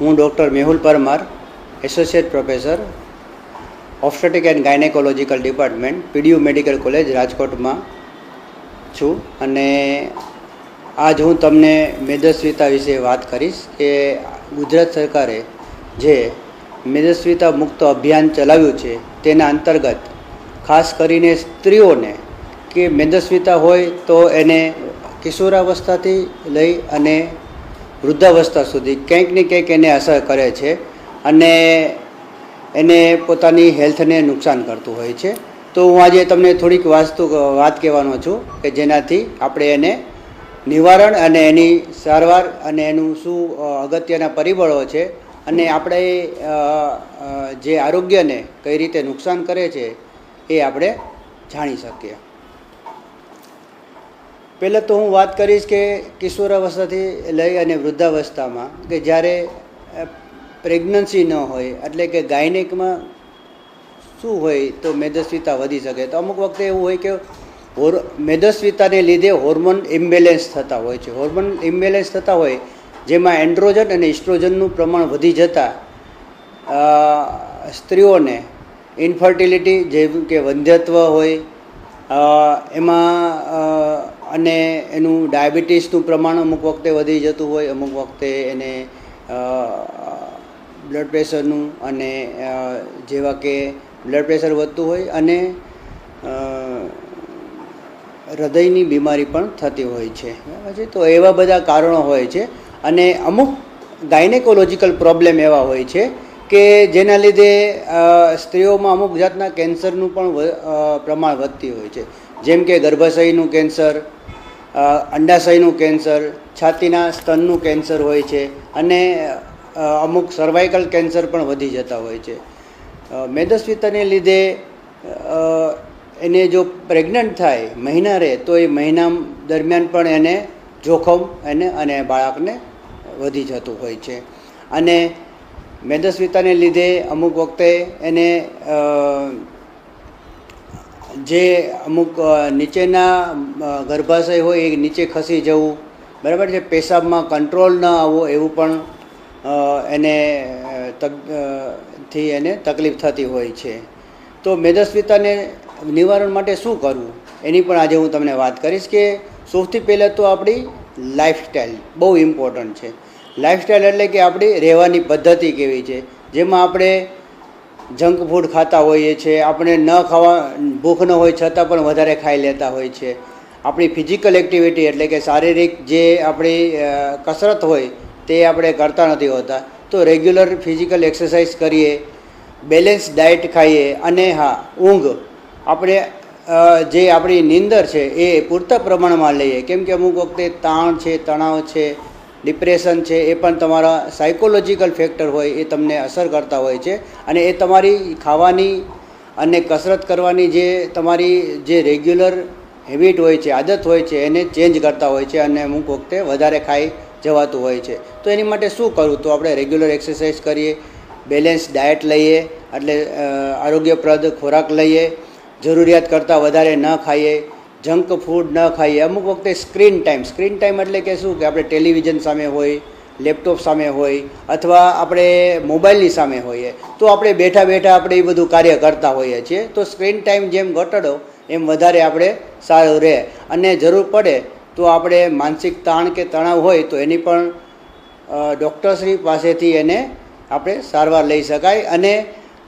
હું doctor Mehul Parmar, associate professor obstetric and gynaecological department, PDU medical college, રાજકોટમાં છું. અને આજ હું તમને મેદસ્વીતા વિશે વાત કરીશ કે ગુજરાત સરકારે જે મેદસ્વીતા મુક્ત અભિયાન ચલાવ્યું છે, તેના અંતર્ગત ખાસ કરીને સ્ત્રીઓને કે મેદસ્વીતા હોય તો એને કિશોરાવસ્થાથી લઈ અને વૃદ્ધાવસ્થા સુધી કંઈક ને કંઈક એને અસર કરે છે અને એને પોતાની હેલ્થને નુકસાન કરતું હોય છે. તો હું આજે તમને થોડીક વાસ્તુ, વાત કહેવાનો છું કે જેનાથી આપણે એને નિવારણ અને એની સારવાર અને એનું શું અગત્યના પરિબળો છે અને આપણે જે આરોગ્યને કઈ રીતે નુકસાન કરે છે એ આપણે જાણી શકીએ. પહેલાં તો હું વાત કરીશ કે કિશોરાવસ્થાથી લઈ અને વૃદ્ધાવસ્થામાં કે જ્યારે પ્રેગ્નન્સી ન હોય એટલે કે ગાયનેકમાં શું હોય તો મેદસ્વીતા વધી શકે. તો અમુક વખતે એવું હોય કે હોર, મેદસ્વીતાને લીધે હોર્મોન ઇમ્બેલેન્સ થતા હોય છે. હોર્મોન ઇમ્બેલેન્સ થતા હોય જેમાં એન્ડ્રોજન અને ઇસ્ટ્રોજનનું પ્રમાણ વધી જતાં સ્ત્રીઓને ઇન્ફર્ટિલિટી જેમ કે વંધ્યત્વ હોય એમાં અને એનું ડાયાબિટીસનું પ્રમાણ અમુક વખતે વધી જતું હોય, અમુક વખતે એને બ્લડ પ્રેશરનું અને જેવા કે બ્લડ પ્રેશર વધતું હોય અને હૃદયની બીમારી પણ થતી હોય છે. બરાબર છે? તો એવા બધા કારણો હોય છે અને અમુક ગાયનેકોલોજીકલ પ્રોબ્લેમ એવા હોય છે કે જેના લીધે સ્ત્રીઓમાં અમુક જાતના કેન્સરનું પણ પ્રમાણ વધતી હોય છે. જેમ કે ગર્ભાશયનું કેન્સર અંડાશયનું કેન્સર, છાતીના સ્તનનું કેન્સર હોય છે અને અમુક સર્વાઇકલ કેન્સર પણ વધી જતા હોય છે. મેદસ્વીતાને લીધે એને જો પ્રેગ્નન્ટ થાય, મહિના રહે, તો એ મહિના દરમિયાન પણ એને જોખમ એને અને બાળકને વધી જતું હોય છે. અને મેદસ્વીતાને લીધે અમુક વખતે એને જે અમુક નીચેના ગર્ભાશય હોય એ નીચે ખસી જવું. બરાબર છે? પેશાબમાં કંટ્રોલ ન આવવો એવું પણ એને થી એને તકલીફ થતી હોય છે. તો મેદસ્વીતાને નિવારણ માટે શું કરવું? એની પણ આજે હું તમને વાત કરીશ કે સૌથી પહેલાં તો આપણી લાઈફસ્ટાઈલ બહુ ઇમ્પોર્ટન્ટ છે. લાઈફસ્ટાઈલ એટલે કે આપણી રહેવાની પદ્ધતિ કેવી છે? જેમાં આપણે જંક ફૂડ ખાતા હોઈએ છીએ આપણે ન ખાવા, ભૂખ ન હોય છતાં પણ વધારે ખાઈ લેતા હોય છે. આપણી ફિઝિકલ એક્ટિવિટી એટલે કે શારીરિક જે આપણી કસરત હોય તે આપણે કરતા નથી હોતા. તો રેગ્યુલર ફિઝિકલ એક્સરસાઇઝ કરીએ, બેલેન્સ ડાયટ ખાઈએ અને હા, ઊંઘ. આપણે જે આપણી નીંદર છે એ પૂરતા પ્રમાણમાં લઈએ. કેમ કે અમુક વખતે તાણ છે, તણાવ છે ડિપ્રેશન છે, એ પણ તમારા સાયકોલોજીકલ ફેક્ટર હોય એ તમને અસર કરતા હોય છે. અને એ તમારી ખાવાની અને કસરત કરવાની જે તમારી જે રેગ્યુલર હેબિટ હોય છે, આદત હોય છે, એને ચેન્જ કરતા હોય છે અને અમુક વખતે વધારે ખાઈ જવાતું હોય છે. તો એની માટે શું કરવું? તો આપણે રેગ્યુલર એક્સરસાઇઝ કરીએ બેલેન્સ ડાયટ લઈએ, એટલે આરોગ્યપ્રદ ખોરાક લઈએ, જરૂરિયાત કરતાં વધારે ન ખાઈએ જંક ફૂડ ન ખાઈએ. અમુક વખતે સ્ક્રીન ટાઈમ. સ્ક્રીન ટાઈમ એટલે કે શું? કે આપણે ટેલિવિઝન સામે હોય, લેપટોપ સામે હોય, અથવા આપણે મોબાઈલની સામે હોઈએ. તો આપણે બેઠા બેઠા આપણે એ બધું કાર્ય કરતા હોઈએ છીએ. તો સ્ક્રીન ટાઈમ જેમ ઘટાડો, એમ વધારે આપણે સારું રહે. અને જરૂર પડે તો આપણે માનસિક તાણ કે તણાવ હોય તો એની પણ ડૉક્ટરશ્રી પાસેથી એને આપણે સારવાર લઈ શકાય અને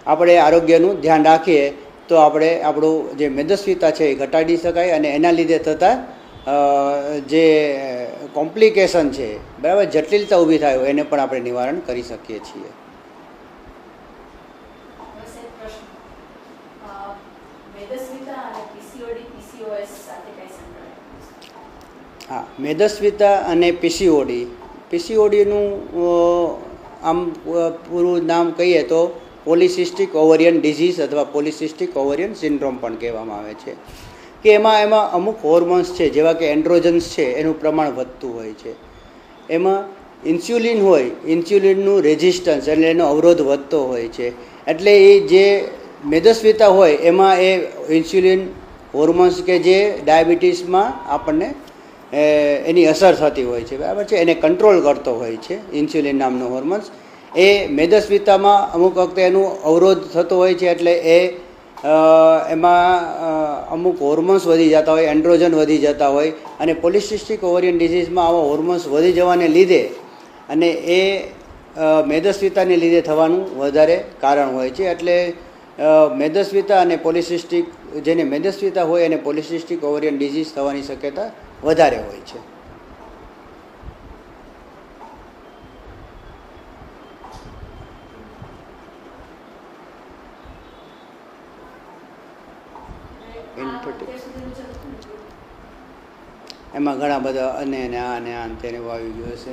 આપણે આરોગ્યનું ધ્યાન રાખીએ. તો આપણે આપણું જે મેદસ્વીતા છે એ ઘટાડી શકાય અને એના લીધે થતા જે કોમ્પ્લિકેશન છે બરાબર જટિલતા ઊભી થાય હોય એને પણ આપણે નિવારણ કરી શકીએ છીએ. હા મેદસ્વીતા અને પીસીઓડી. પીસીઓડીનું આમ પૂરું નામ કહીએ તો પોલિસિસ્ટિક ઓવરિયન ડિઝીઝ અથવા પોલિસિસ્ટિક ઓવરિયન સિન્ડ્રોમ પણ કહેવામાં આવે છે, કે એમાં એમાં અમુક હોર્મોન્સ છે, જેવા કે એન્ડ્રોજન્સ છે, એનું પ્રમાણ વધતું હોય છે. એમાં ઇન્સ્યુલિન હોય, ઇન્સ્યુલિનનું રેઝિસ્ટન્સ એટલે એનો અવરોધ વધતો હોય છે. એટલે એ જે મેદસ્વીતા હોય, એમાં એ ઇન્સ્યુલિન હોર્મોન્સ કે જે ડાયાબિટીસમાં આપણને એની અસર થતી હોય છે. બરાબર છે? એને કંટ્રોલ કરતો હોય છે, ઇન્સ્યુલિન નામનો હોર્મોન્સ. એ મેદસ્વીતામાં અમુક વખતે એનું અવરોધ થતો હોય છે એટલે એ એમાં અમુક હોર્મોન્સ વધી જતા હોય એન્ડ્રોજન વધી જતા હોય અને પોલિસિસ્ટિક ઓવરિયન ડિઝીઝમાં આવા હોર્મોન્સ વધી જવાને લીધે અને એ મેદસ્વીતાને લીધે થવાનું વધારે કારણ હોય છે. એટલે મેદસ્વીતા અને પોલિસિસ્ટિક જેને મેદસ્વીતા હોય એને પોલિસિસ્ટિક ઓવરિયન ડિઝીઝ થવાની શક્યતા વધારે હોય છે. ને, એમાં ઘણા બધા અને ને આ ને આ તેને વાવી ગયું છે.